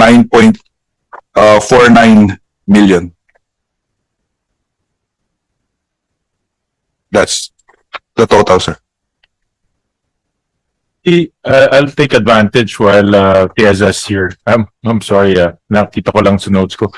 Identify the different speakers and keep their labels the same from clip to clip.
Speaker 1: 9.49 million. That's the total, sir.
Speaker 2: I- uh, I'll take advantage while uh, Tiaza's here. I'm, I'm sorry, uh, nakita ko lang sa notes ko.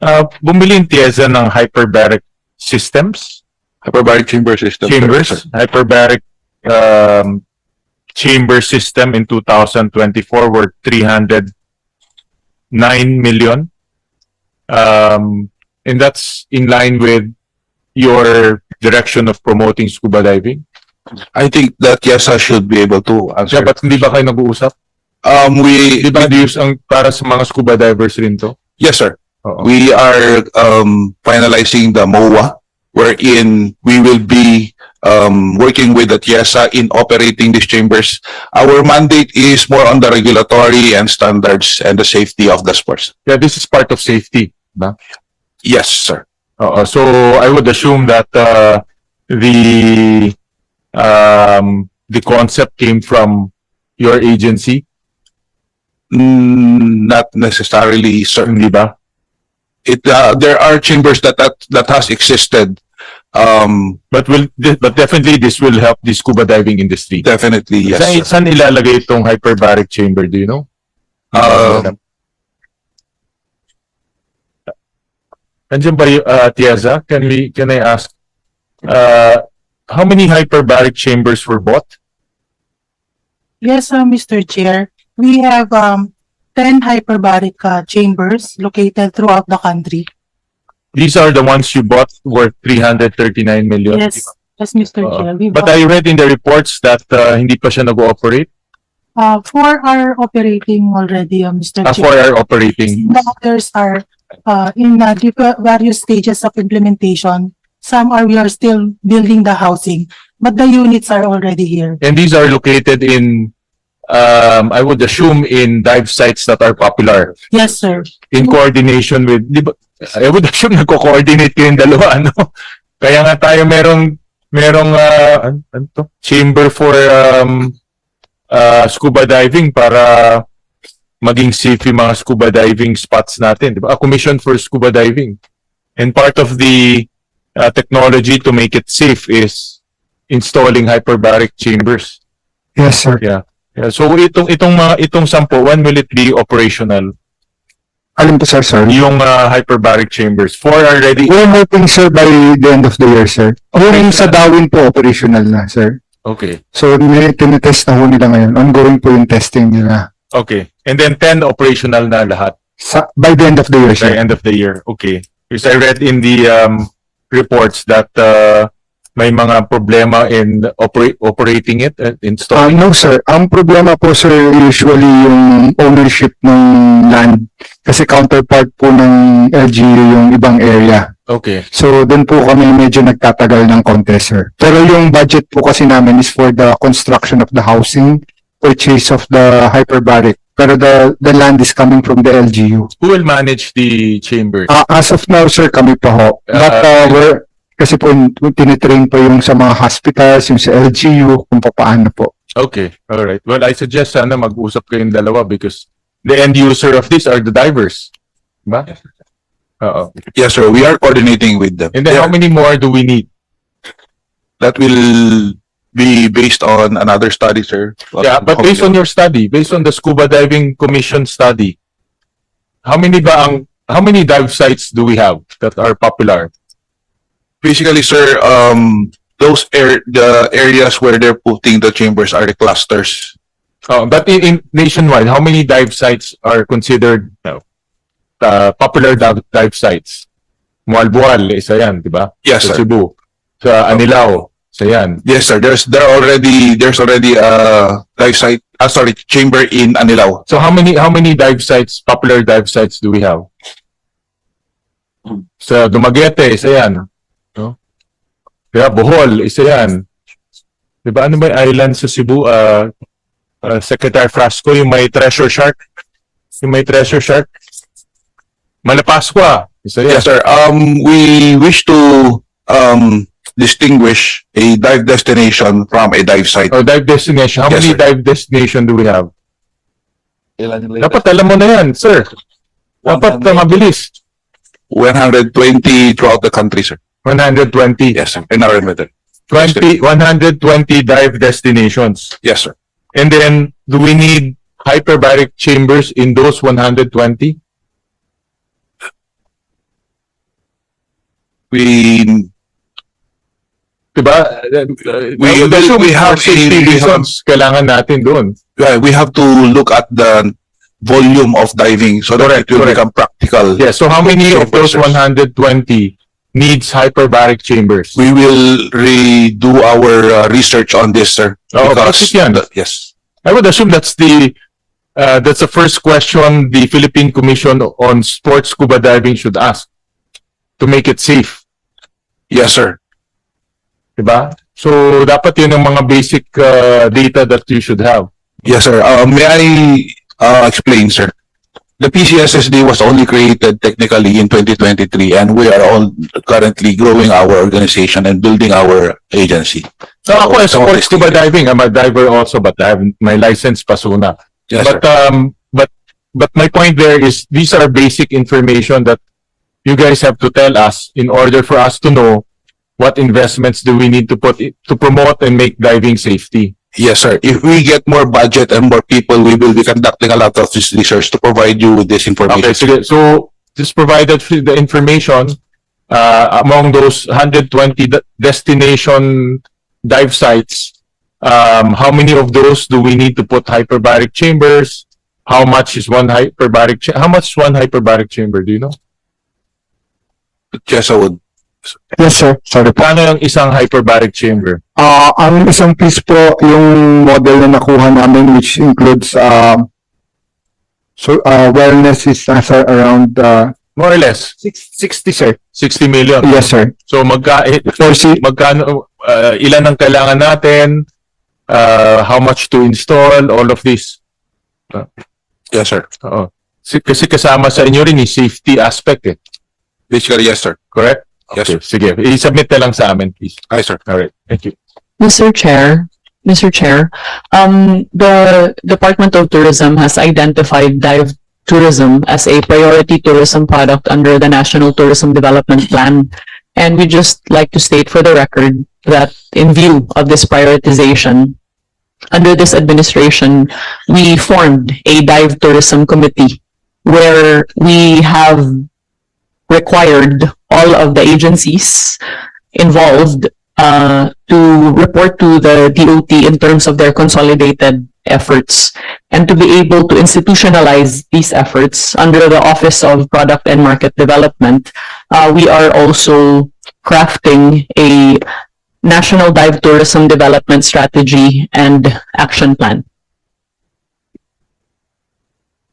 Speaker 2: Uh, bumili yung Tiaza ng hyperbaric systems,
Speaker 1: Hyperbaric chamber system. sir.
Speaker 2: chambers, hyperbaric um, chamber system in 2024 worth 309 million. Um, and that's in line with your direction of promoting scuba diving.
Speaker 1: I think that yes, I should be able to answer.
Speaker 2: Yeah, but hindi ba kayo nag-uusap?
Speaker 1: Um, we,
Speaker 2: Di ba use ang para sa mga scuba divers rin to?
Speaker 1: yes, sir.
Speaker 2: Oo.
Speaker 1: We are um, finalizing the MOA wherein we will be um, working with the TIESA in operating these chambers. Our mandate is more on the regulatory and standards and the safety of the sports.
Speaker 2: Yeah, this is part of safety.
Speaker 1: Yes, sir.
Speaker 2: Oo. so I would assume that uh, the um, the concept came from your agency,
Speaker 1: Mm, not necessarily, sir.
Speaker 2: hindi ba?
Speaker 1: It, uh, there are chambers that, that, that has existed. Um,
Speaker 2: But will but definitely this will help the scuba diving industry.
Speaker 1: definitely, yes,
Speaker 2: Saan,
Speaker 1: sir.
Speaker 2: saan ilalagay itong hyperbaric chamber, do you know?
Speaker 1: Uh,
Speaker 2: Nandiyan ba yung uh, Tiaza? Can we can I ask uh, how many hyperbaric chambers were bought?
Speaker 3: Yes, uh, Mr. Chair. We have um, 10 hyperbaric uh, chambers located throughout the country.
Speaker 2: These are the ones you bought worth 339 million.
Speaker 3: Yes, yes, Mr.
Speaker 2: Oo.
Speaker 3: Chair. We
Speaker 2: But I read in the reports that uh, hindi pa siya nag-ooperate.
Speaker 3: uh, four are operating already, uh, Mr.
Speaker 2: Uh, four
Speaker 3: Chair.
Speaker 2: are operating.
Speaker 3: The others are uh, in uh, diff- various stages of implementation. Some are, we are still building the housing, but the units are already here.
Speaker 2: And these are located in, um, I would assume in dive sites that are popular
Speaker 3: Yes, sir.
Speaker 2: in coordination with, di ba, I would assume nagko-coordinate kayong dalawa, ano? Kaya nga tayo merong, merong, uh, ano, ano to? Chamber for, um, uh, scuba diving para maging safe yung mga scuba diving spots natin, di ba? A commission for scuba diving. And part of the uh, technology to make it safe is installing hyperbaric chambers.
Speaker 4: Yes, sir.
Speaker 2: Yeah. Yeah. So itong itong mga itong sampo, when will it be operational?
Speaker 4: Alam po, sir, sir.
Speaker 2: Yung uh, hyperbaric chambers. Four are ready.
Speaker 4: We're hoping, sir, by the end of the year, sir. Yung sa Darwin po, operational na, sir.
Speaker 2: Okay.
Speaker 4: So, may tinitest na ho nila ngayon. Ongoing po yung testing nila.
Speaker 2: Okay. And then 10 operational na lahat
Speaker 4: Sa, by the end of the year,
Speaker 2: by
Speaker 4: sir.
Speaker 2: end of the year. Okay. Because I read in the um, reports that uh, may mga problema in operate operating it and
Speaker 4: Uh,
Speaker 2: installing.
Speaker 4: no, sir. Ang problema po, sir, usually yung ownership ng land. Kasi counterpart po ng LGU yung ibang area.
Speaker 2: Okay.
Speaker 4: So, doon po kami medyo nagtatagal ng konti, sir. Pero yung budget po kasi namin is for the construction of the housing, purchase of the hyperbaric. Pero the, the land is coming from the LGU.
Speaker 2: Who will manage the chambers?
Speaker 4: Ah, as of now, sir, kami pa ho. But, uh, we're, kasi po, tinitrain po yung sa mga hospitals, yung sa LGU, kung paano po.
Speaker 2: Okay. All right. Well, I suggest sana mag-usap kayong dalawa because the end user of this are the divers. Ba? Oo.
Speaker 1: Yes, sir. We are coordinating with them.
Speaker 2: And then how many more do we need?
Speaker 1: That will be based on another study, sir.
Speaker 2: Yeah, but based on your study, based on the scuba diving commission study, how many ba ang how many dive sites do we have that are popular?
Speaker 1: Basically, sir, um, those air, the areas where they're putting the chambers are the clusters.
Speaker 2: Oh, but in, in nationwide, how many dive sites are considered uh, uh, popular dive, dive sites? Mualbual, isa yan, di ba?
Speaker 1: Yes,
Speaker 2: Sa
Speaker 1: sir.
Speaker 2: Cebu. Sa Anilao, isa yan.
Speaker 1: Yes, sir. There's, there already, there's already a dive site, ah, sorry, chamber in Anilao.
Speaker 2: So how many how many dive sites, popular dive sites do we have? Sa Dumaguete, isa yan. Kaya Bohol, isa yan. Di ba ano ba yung island sa Cebu? Uh, uh, Secretary Frasco, yung may treasure shark. Yung may treasure shark. Malapascua, isa yan.
Speaker 1: Yes, sir. Um, we wish to, um, distinguish a dive destination from a dive site.
Speaker 2: Or dive destination. How
Speaker 1: Yes,
Speaker 2: many
Speaker 1: sir.
Speaker 2: dive destination do we have?
Speaker 1: Ilan yung
Speaker 2: Dapat alam mo na yan, sir. Dapat uh, mabilis.
Speaker 1: 120 throughout the country, sir.
Speaker 2: 120.
Speaker 1: Yes, sir. In our method.
Speaker 2: 20, 120 dive destinations.
Speaker 1: Yes, sir.
Speaker 2: And then, do we need hyperbaric chambers in those 120?
Speaker 1: We,
Speaker 2: Diba?
Speaker 1: We-
Speaker 2: assume
Speaker 1: we have
Speaker 2: for safety
Speaker 1: a- we have-
Speaker 2: reasons, kailangan natin doon.
Speaker 1: uh, we have to look at the volume of diving so that
Speaker 2: Correct,
Speaker 1: it will
Speaker 2: correct.
Speaker 1: become practical.
Speaker 2: Yeah, so how many of those 120 needs hyperbaric chambers?
Speaker 1: We will redo our uh, research on this, sir.
Speaker 2: Oh,
Speaker 1: because
Speaker 2: bakit yan?
Speaker 1: the- Yes.
Speaker 2: I would assume that's the, uh, that's the first question the Philippine Commission on Sports Scuba Diving should ask to make it safe.
Speaker 1: Yes, sir.
Speaker 2: Diba? So, dapat yun ang mga basic uh, data that you should have.
Speaker 1: Yes, sir. Uh, may I uh, explain, sir? The PCSSD was only created technically in 2023 and we are all currently growing our organization and building our agency.
Speaker 2: So, ako as
Speaker 1: this-
Speaker 2: scuba diving, I'm a diver also, but I have my license pa suna.
Speaker 1: Yes, sir.
Speaker 2: But, um, but, but my point there is, these are basic information that you guys have to tell us in order for us to know what investments do we need to put to promote and make diving safety.
Speaker 1: Yes, sir. If we get more budget and more people, we will be conducting a lot of this research to provide you with this
Speaker 2: Okay,
Speaker 1: information.
Speaker 2: sige. So, just provided the information, uh, among those 120 de- destination dive sites, um, how many of those do we need to put hyperbaric chambers? How much is one hyperbaric, cha- how much is one hyperbaric chamber, do you know?
Speaker 1: Yes, I would.
Speaker 4: Yes, sir. Sorry po.
Speaker 2: Paano yung isang hyperbaric chamber?
Speaker 4: Ah, ang isang piece po, yung model na nakuha namin which includes um so uh, wellness is nasa around uh,
Speaker 2: More or less,
Speaker 4: 60, sir.
Speaker 2: 60 million.
Speaker 4: Yes, sir.
Speaker 2: So magka, eh,
Speaker 4: For si
Speaker 2: magkano, uh, ilan ang kailangan natin? Uh, how much to install? All of this.
Speaker 1: Yes, sir.
Speaker 2: Oo. Si- Kasi kasama sa inyo rin yung safety aspect eh.
Speaker 1: Basically, yes, sir.
Speaker 2: Correct?
Speaker 1: Yes,
Speaker 2: Okay, sige. I-submit na lang sa amin, please.
Speaker 1: Hi, sir.
Speaker 2: Alright, thank you.
Speaker 5: Mr. Chair, Mr. Chair, um, the Department of Tourism has identified dive tourism as a priority tourism product under the National Tourism Development Plan. And we just like to state for the record that in view of this prioritization, under this administration, we formed a dive tourism committee where we have required all of the agencies involved uh, to report to the DOT in terms of their consolidated efforts and to be able to institutionalize these efforts under the Office of Product and Market Development. Uh, we are also crafting a National Dive Tourism Development Strategy and Action Plan.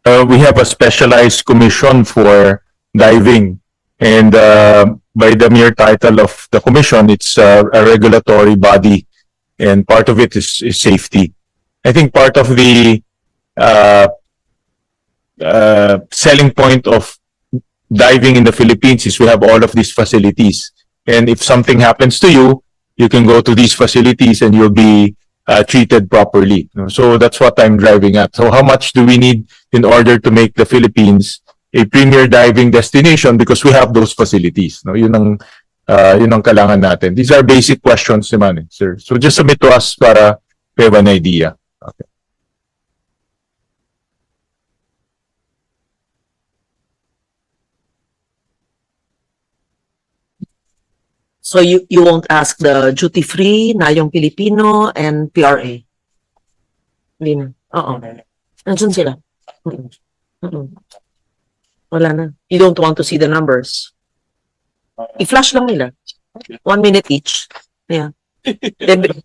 Speaker 2: Uh, we have a specialized commission for diving. And, uh, by the mere title of the commission, it's uh, a regulatory body. And part of it is, is safety. I think part of the, uh, uh, selling point of diving in the Philippines is we have all of these facilities. And if something happens to you, you can go to these facilities and you'll be, uh, treated properly. So that's what I'm driving at. So how much do we need in order to make the Philippines a premier diving destination because we have those facilities. No, yun ang uh, yun ang kailangan natin. These are basic questions naman, eh, sir. So just submit to us para we have an idea. Okay.
Speaker 6: So you, you won't ask the duty free, na yung Filipino and PRA? Hindi na. Oo. Nandun sila. Mm-mm. Mm-mm. Wala na. You don't want to see the numbers. I-flash lang nila. One minute each. Yeah. Then,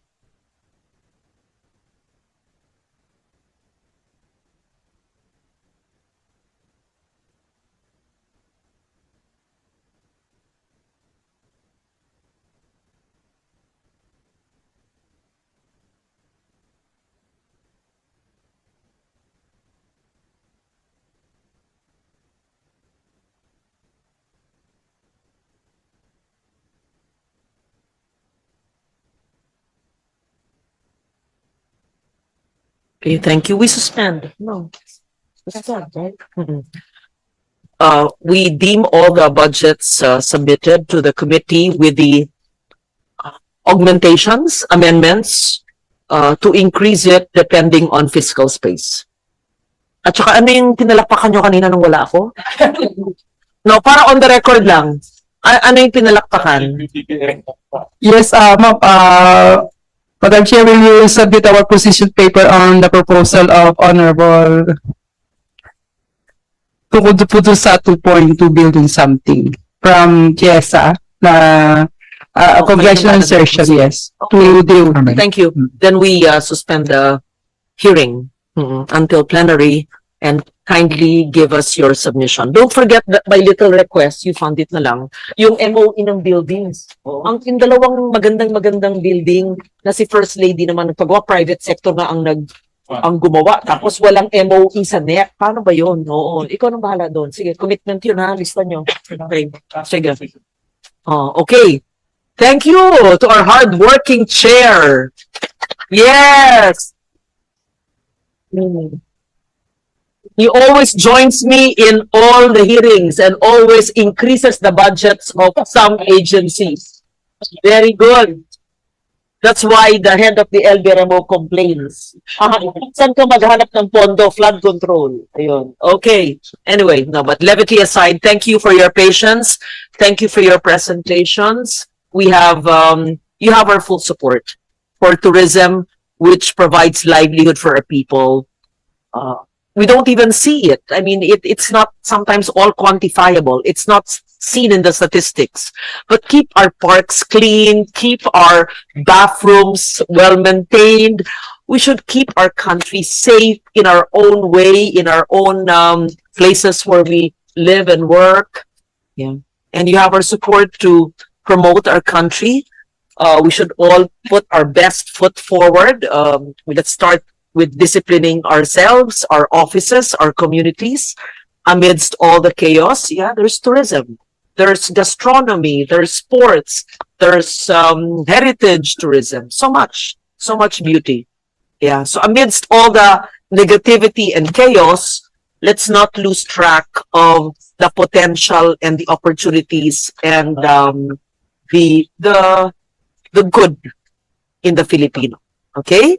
Speaker 6: Okay, thank you. We suspend. No. Mhm. Uh, we deem all the budgets uh, submitted to the committee with the uh, augmentations, amendments, uh, to increase it depending on fiscal space. At saka ano yung pinalakpakan nyo kanina nung wala ako? no, para on the record lang. A- ano yung pinalakpakan?
Speaker 7: Yes, uh, ma'am, uh, Madam Chair, will you submit our position paper on the proposal of Honorable tungkol po dun sa 2.2 billion something from GSA na uh,
Speaker 6: Okay,
Speaker 7: congressional
Speaker 6: Madam
Speaker 7: insertion,
Speaker 6: Chair.
Speaker 7: yes, to deal.
Speaker 6: Thank you. Then we uh, suspend the hearing mm, until plenary and kindly give us your submission. Don't forget that by little request, you fund it na lang, yung MOE ng buildings. Ang yung dalawang magandang magandang building na si First Lady naman nagpagawa, private sector na ang nag ang gumawa. Tapos walang MOE sa NEC. Paano ba yun? Oo. Ikaw nang bahala doon. Sige, commitment yun ha. Lista nyo. Okay. Sige. Oh, okay. Thank you to our hardworking chair. Yes. Mm. He always joins me in all the hearings and always increases the budgets of some agencies. Very good. That's why the head of the LBRMO complains. Ah, ng? Flood control. Okay. Anyway, no, but levity aside, thank you for your patience. Thank you for your presentations. We have, um, you have our full support for tourism, which provides livelihood for our people. Uh, we don't even see it. I mean, it, it's not sometimes all quantifiable. It's not seen in the statistics. But keep our parks clean, keep our bathrooms well maintained. We should keep our country safe in our own way, in our own, um, places where we live and work. Yeah. And you have our support to promote our country. Uh, we should all put our best foot forward. Um, let's start with disciplining ourselves, our offices, our communities amidst all the chaos. Yeah, there's tourism, there's gastronomy, there's sports, there's um, heritage tourism. So much, so much beauty. Yeah, so amidst all the negativity and chaos, let's not lose track of the potential and the opportunities and um, the the the good in the Filipino. Okay?